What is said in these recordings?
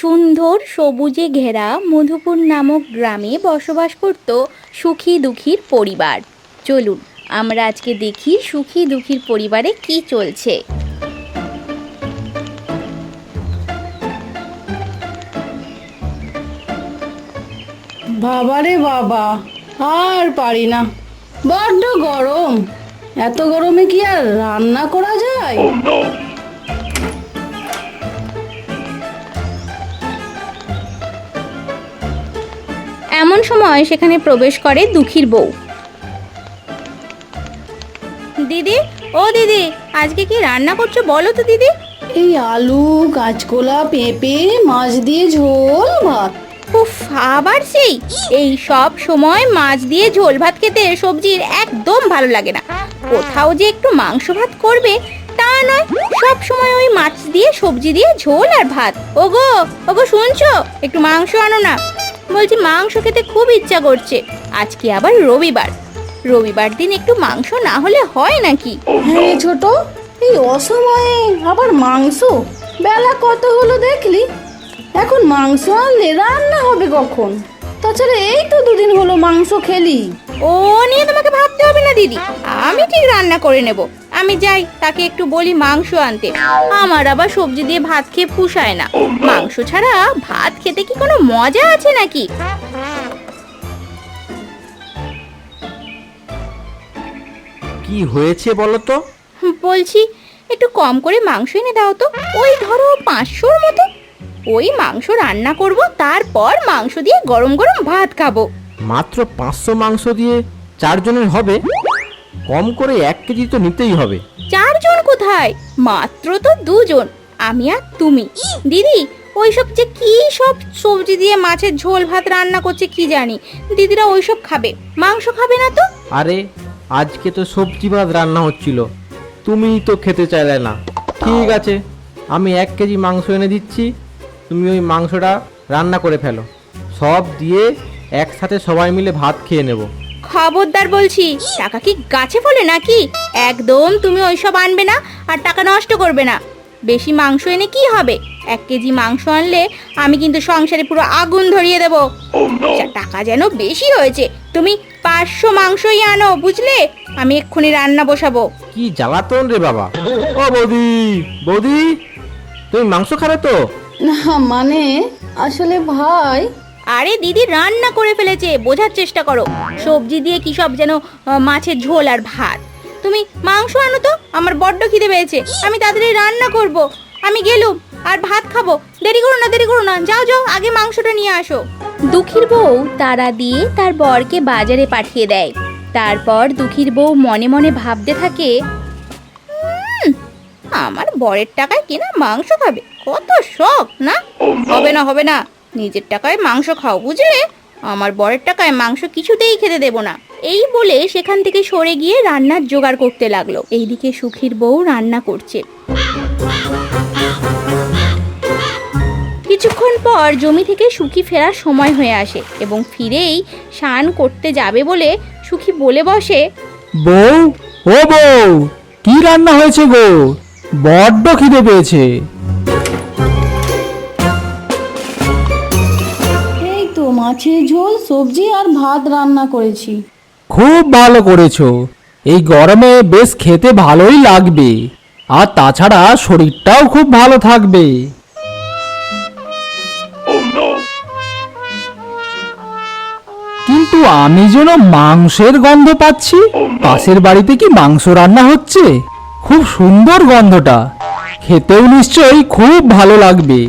সুন্দর সবুজে ঘেরা মধুপুর নামক গ্রামে বসবাস করত সুখী দুঃখীর পরিবার। চলুন আমরা আজকে দেখি সুখী দুঃখীর পরিবারে কি চলছে। বাবারে বাবা আর পারি না। বড্ড গরম। এত গরমে কি আর রান্না করা যায়? সময় সেখানে প্রবেশ করে দুঃখীর বউ। দিদি ও দিদি আজকে কি রান্না করছ বলো তো দিদি। এই আলু কাঁচকলা পেঁপে মাছ দিয়ে ঝোল ভাত। উফ আবার সেই। এই সব সময় মাছ দিয়ে ঝোল ভাত খেতে সবজির একদম ভালো লাগে না। কোথাও যে একটু মাংস ভাত করবে তা নয়। সব সময় ওই মাছ দিয়ে সবজি দিয়ে ঝোল আর ভাত। ওগো ওগো শুনছো? একটু মাংস আনো না। মাংস খেতে খুব ইচ্ছা করছে। আজকে আবার রবিবার। রবিবার দিন একটু মাংস না হলে হয় নাকি? হ্যাঁ ছোট এই অসময়ে আবার মাংস? বেলা কত হলো দেখলি? এখন মাংস আনলে রান্না হবে কখন? তাছাড়া এই তো দুদিন হলো মাংস খেলি। ও নিয়ে তোমাকে ভাবতে হবে না দিদি। আমি ঠিক রান্না করে নেব। আমি যাই তাকে একটু বলি মাংস আনতে। আমার আবার সবজি দিয়ে ভাত খেয়ে পুষায় না। মাংস ছাড়া ভাত খেতে কি কোনো মজা আছে নাকি? কি হয়েছে বলো তো? বলছি একটু কম করে মাংস এনে দাও তো। ওই ধরো পাঁচশোর মতো। ওই মাংস রান্না করব তারপর মাংস দিয়ে গরম গরম ভাত খাব। মাত্র পাঁচশো মাংস দিয়ে চারজনের হবে? কম করে এক কেজি তো নিতেই হবে। চারজন কোথায়? মাত্র তো দুজন। আমি আর তুমি। দিদি ওইসব যে কি সব সবজি দিয়ে মাছের ঝোল ভাত রান্না করছে কি জানি। দিদিরা ওইসব খাবে। মাংস খাবে না তো? আরে আজকে তো সবজি ভাত রান্না হচ্ছিল। তুমিই তো খেতে চাইলে না। ঠিক আছে আমি এক কেজি মাংস এনে দিচ্ছি। তুমি ওই মাংসটা রান্না করে ফেলো। সব দিয়ে একসাথে সবাই মিলে ভাত খেয়ে নেব। খবরদার বলছি টাকা কি গাছে ফলে নাকি? একদম তুমি ওইসব আনবে না আর টাকা নষ্ট করবে না। বেশি মাংস এনে কি হবে? এক কেজি মাংস আনলে আমি কিন্তু সংসারে পুরো আগুন ধরিয়ে দেব। যা টাকা যেন বেশি হয়েছে তুমি পাঁচশো মাংসই আনো বুঝলে? আমি এক্ষুনি রান্না বসাবো। কি জ্বালাতন রে বাবা। ও বৌদি বৌদি তুমি মাংস খাবে তো? না মানে আসলে ভাই আরে দিদি রান্না করে ফেলেছে বোঝার চেষ্টা করো। সবজি দিয়ে কি সব যেন মাছের ঝোল আর ভাত। তুমি মাংস আনো তো আমার বড্ড খিদে পেয়েছে। আমি তাড়াতাড়ি রান্না করব। আমি গেলুম আর ভাত খাব। দেরি করো না দেরি করো না। যাও যাও আগে মাংসটা নিয়ে আসো। দুঃখীর বউ তারা দিয়ে তার বরকে বাজারে পাঠিয়ে দেয়। তারপর দুঃখীর বউ মনে মনে ভাবতে থাকে "উম, আমার বরের টাকায় কেনা মাংস খাবে। কত শখ না? হবে না হবে না। নিজের টাকায় মাংস খাও, বুঝলে? আমার বরের টাকায় মাংস কিছুতেই খেতে দেব না। এই বলে সেখান থেকে সরে গিয়ে রান্নার জোগাড় করতে লাগল। এইদিকে সুখীর বউ রান্না করছে। কিছুক্ষণ পর জমি থেকে সুখী ফেরার সময় হয়ে আসে এবং ফিরেই স্নান করতে যাবে বলে সুখী বলে বসে, বউ, ও বউ, কি রান্না হয়েছে গো? বড্ড খিদে পেয়েছে। মাছের ঝোল, সবজি আর ভাত রান্না করেছি। খুব ভালো করেছ। এই গরমে বেশ খেতে ভালোই লাগবে। আর তাছাড়া শরীরটাও খুব ভালো থাকবে। কিন্তু আমি যেন মাংসের গন্ধ পাচ্ছি। পাশের বাড়িতে কি মাংস রান্না হচ্ছে? খুব সুন্দর গন্ধটা। খেতেও নিশ্চয়ই খুব ভালো লাগবে।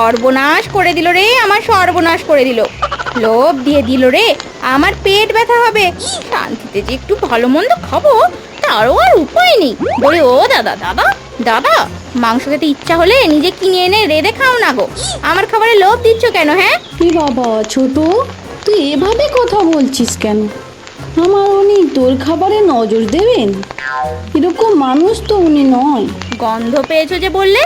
সর্বনাশ করে দিল রে আমার সর্বনাশ করে দিল। লোভ দিয়ে দিল রে আমার পেট ব্যথা হবে। শান্তিতে যে একটু ভালো মন্দ খাব তারও আর উপায় নেই। বলে ও দাদা দাদা দাদা মাংস খেতে ইচ্ছা হলে নিজে কিনে এনে রেঁধে খাও না গো। আমার খাবারে লোভ দিচ্ছ কেন হ্যাঁ? কি বাবা ছোট তুই এভাবে কথা বলছিস কেন? আমার উনি তোর খাবারে নজর দেবেন? এরকম মানুষ তো উনি নয়। গন্ধ পেয়েছ যে বললে?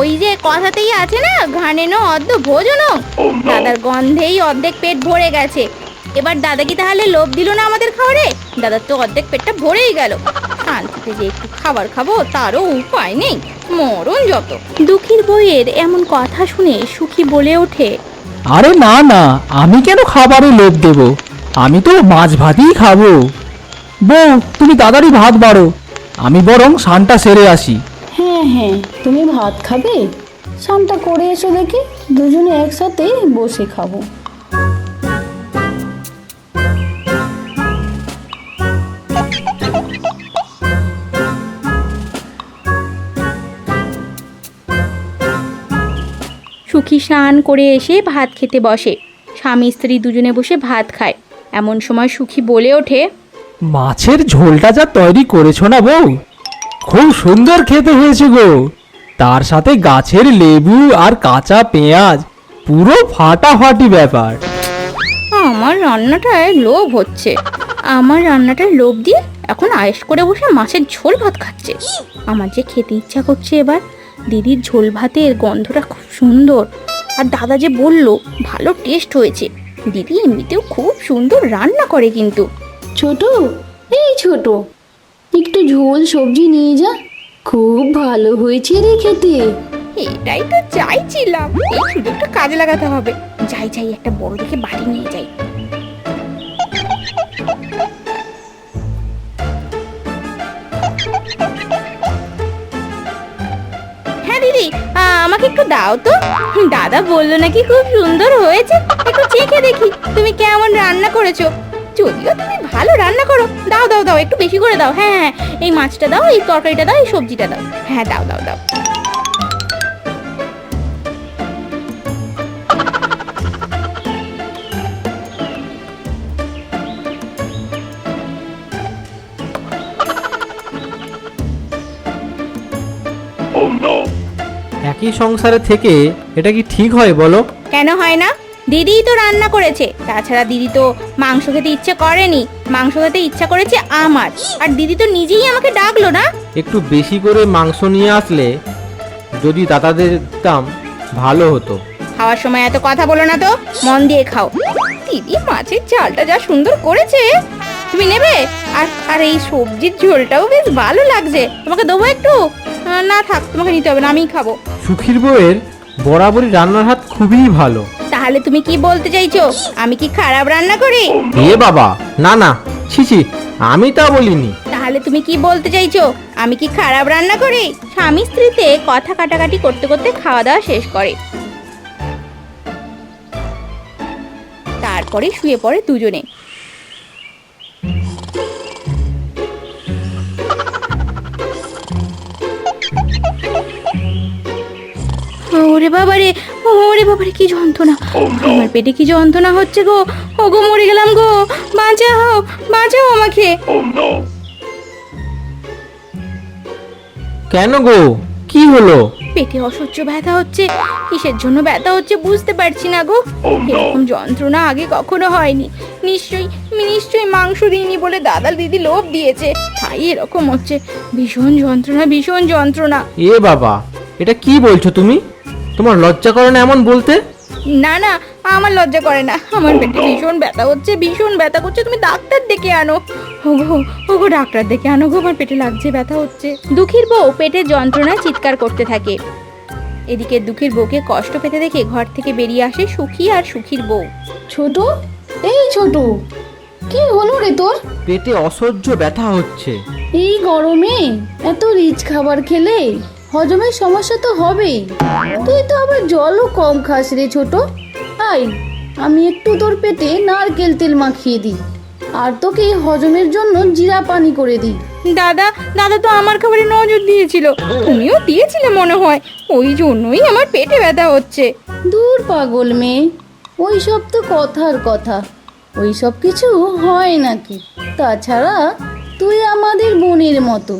ওই যে কথাতেই আছে না ঘানে নো অর্ধ ভোজন দাদার গন্ধেই অর্ধেক পেট ভরে গেছে। এবার দাদা কি তাহলে লোভ দিল না আমাদের খাবারে? দাদার তো অর্ধেক পেটটা ভরেই গেল। শান্তিতে যে একটু খাবার খাব তারও উপায় নেই মরণ যত। দুঃখীর বইয়ের এমন কথা শুনে সুখী বলে ওঠে। আরে না না আমি কেন খাবারে লোভ দেব? আমি তো মাছ ভাতই খাব। বউ তুমি দাদারই ভাত বাড়ো। আমি বরং সানটা সেরে আসি। হ্যাঁ হ্যাঁ তুমি ভাত খাবে? শানটা করে এসো দেখি দুজনে একসাথে বসে খাব। সুখী স্নান করে এসে ভাত খেতে বসে। স্বামী স্ত্রী দুজনে বসে ভাত খায়। এমন সময় সুখী বলে ওঠে মাছের ঝোলটা যা তৈরি করেছ না বউ? খুব সুন্দর খেতে হয়েছে গো। তার সাথে গাছের লেবু আর কাঁচা পেঁয়াজ পুরো ফাটাফাটি ব্যাপার। আমার রান্নাটায় লোভ হচ্ছে। আমার রান্নাটায় লোভ দিয়ে এখন আয়েস করে বসে মাছের ঝোল ভাত খাচ্ছে। আমার যে খেতে ইচ্ছা করছে এবার দিদির ঝোল ভাতের গন্ধটা খুব সুন্দর। আর দাদা যে বলল ভালো টেস্ট হয়েছে। দিদি এমনিতেও খুব সুন্দর রান্না করে কিন্তু। ছোট? এই ছোট। একটু ঝোল, সবজি নিয়ে যা। খুব ভালো হয়েছে রে খেতে। এটাই তো চাইছিলাম। এই সুযোগটা কাজে লাগাতে হবে। যাই যাই, একটা বড় দেখে বাড়ি নিয়ে যাই। হ্যাঁ দিদি আমাকে একটু দাও তো। দাদা বলল নাকি খুব সুন্দর হয়েছে। একটু চেখে দেখি। তুমি কেমন রান্না করেছ? যদিও তুমি ভালো রান্না করো দাও দাও দাও একটু বেশি করে দাও হ্যাঁ হ্যাঁ এই মাছটা দাও এই তরকারিটা দাও এই সবজিটা দাও হ্যাঁ দাও দাও দাও। একই সংসারে থেকে এটা কি ঠিক হয় বলো? কেন হয় না? দিদিই তো রান্না করেছে। তাছাড়া দিদি তো মাংস খেতে ইচ্ছে করেনি। মাংস খেতে ইচ্ছা করেছে আমার। আর দিদি তো নিজেই আমাকে ডাকলো না। একটু বেশি করে মাংস নিয়ে আসলে যদি দাদাদের দিতাম ভালো হতো। খাওয়ার সময় এত কথা বলো না তো। মন দিয়ে খাও। দিদি মাছের ঝালটা যা সুন্দর করেছে। তুমি নেবে? আর আর এই সবজির ঝোলটাও বেশ ভালো লাগছে। তোমাকে দেবো একটু? না থাক তোমাকে নিতে হবে না আমিই খাব। সুখীর বউয়ের বরাবরই রান্নার হাত খুবই ভালো। তাহলে তুমি কি বলতে চাইছো? আমি কি খারাপ রান্না করি? এ বাবা না না ছি ছি আমি তা বলিনি। তাহলে তুমি কি বলতে চাইছো? আমি কি খারাপ রান্না করি? স্বামী স্ত্রীতে কথা কাটাকাটি করতে করতে খাওয়া দাওয়া শেষ করে। তারপরে শুয়ে পড়ে দুজনে। ওরে বাবারে ওরে বাবারে কি যন্ত্রণা। আমার পেটে কি যন্ত্রণা হচ্ছে গো? ও গো মরে গেলাম গো। বাঁচাও বাঁচাও আমাকে। কেন গো? কি হলো? পেটে অসহ্য ব্যথা হচ্ছে কিসের জন্য ব্যথা হচ্ছে বুঝতে পারছি না গো। এরকম যন্ত্রণা আগে কখনো হয়নি। নিশ্চয়ই নিশ্চয়ই মাংস দিইনি বলে দাদা দিদি লোভ দিয়েছে। তাই এরকম হচ্ছে। ভীষণ যন্ত্রণা ভীষণ যন্ত্রণা। এ বাবা এটা কি বলছো তুমি? তোমার লজ্জা করে না এমন বলতে? না না আমার লজ্জা করে না। আমার পেটে ভীষণ ব্যথা হচ্ছে ভীষণ ব্যথা করছে। তুমি ডাক্তার ডেকে আনো। ওগো ওগো ডাক্তার ডেকে আনো গো আমার পেটে লাগছে ব্যথা হচ্ছে। দুঃখীর বউ পেটে যন্ত্রণায় চিৎকার করতে থাকে। এদিকে দুঃখীর বউকে কষ্ট পেতে দেখে ঘর থেকে বেরিয়ে আসে সুখী আর সুখীর বউ। ছোট এই ছোট কি হলো রে তোর? পেটে অসহ্য ব্যথা হচ্ছে। এই গরমে এত রিচ খাবার খেলে? হজমের সমস্যা তো হবেই। তুই তো আবার জলও কম খাস রে ছোট। আই আমি একটু তোর পেটে নারকেল তেল মাখিয়ে দিই। আর তোকে হজমের জন্য জিরা পানি করে দিই। দাদা দাদা তো আমার খাবারে নজর দিয়েছিল। তুমিও দিয়েছিলে মনে হয়। ওই জন্যই আমার পেটে ব্যথা হচ্ছে। দূর পাগল মেয়ে ওই সব তো কথার কথা। ওই সব কিছু হয় নাকি? তাছাড়া তুই আমাদের বোনের মতো।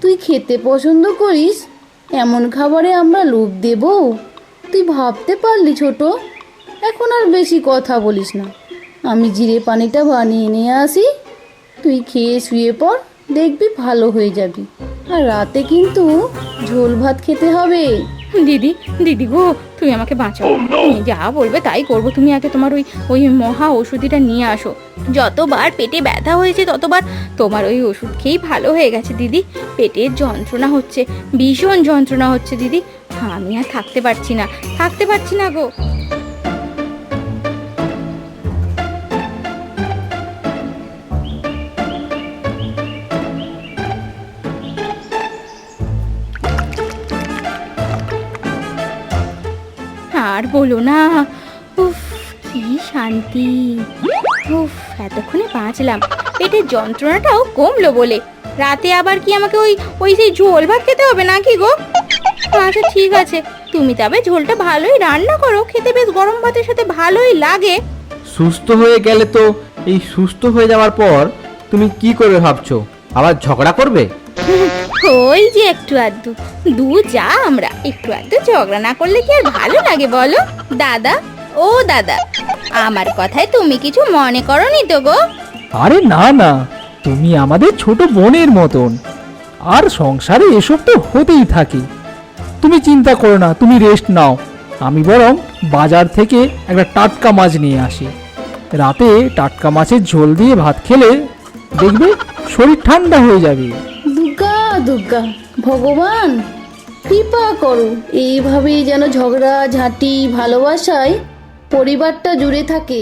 তুই খেতে পছন্দ করিস এমন খাবারে আমরা লোভ দেব? তুই ভাবতে পারলি ছোট। এখন আর বেশি কথা বলিস না। আমি জিরে পানিটা বানিয়ে নিয়ে আসি। তুই খেয়ে শুয়ে পর দেখবি ভালো হয়ে যাবি। আর রাতে কিন্তু ঝোল ভাত খেতে হবে। দিদি দিদি গো তুমি আমাকে বাঁচাও। তুমি যা বলবে তাই করব। তুমি আগে তোমার ওই ওই মহা ওষুধিটা নিয়ে আসো। যতবার পেটে ব্যথা হয়েছে ততবার তোমার ওই ওষুধ খেয়েই ভালো হয়ে গেছে দিদি। পেটের যন্ত্রণা হচ্ছে ভীষণ যন্ত্রণা হচ্ছে দিদি। আমি আর থাকতে পারছি না। থাকতে পারছি না গো। বলো না। উফ, কি শান্তি। উফ, এতক্ষণে বাঁচলাম। পেটের যন্ত্রণাটাও কমলো বলে। রাতে আবার কি আমাকে ওই ওই সেই ঝোল ভাত খেতে হবে নাকি গো? আচ্ছা ঠিক আছে। তুমি তবে ঝোলটা ভালোই রান্না করো। খেতে বেশ গরম ভাতের সাথে ভালোই লাগে। সুস্থ হয়ে গেলে তো এই সুস্থ হয়ে যাওয়ার পর তুমি কি করবে ভাবছ? আবার ঝগড়া করবে? ওই যে একটু আধটু। দু যা আমরা, একটু আধটু ঝগড়া না করলে কি আর ভালো লাগে বলো? দাদা, ও দাদা, আমার কথায় তুমি কিছু মনে করনি তো গো? আরে না না, তুমি আমাদের ছোট বোনের মতন। আর সংসারে এসব তো হতেই থাকে। তুমি চিন্তা করো না, তুমি রেস্ট নাও। আমি বরং বাজার থেকে একটা টাটকা মাছ নিয়ে আসি। রাতে টাটকা মাছের ঝোল দিয়ে ভাত খেলে দেখবে শরীর ঠান্ডা হয়ে যাবে। দুর্গা ভগবান। কৃপা করো এইভাবেই যেন ঝগড়া ঝাঁটি ভালোবাসায় পরিবারটা জুড়ে থাকে।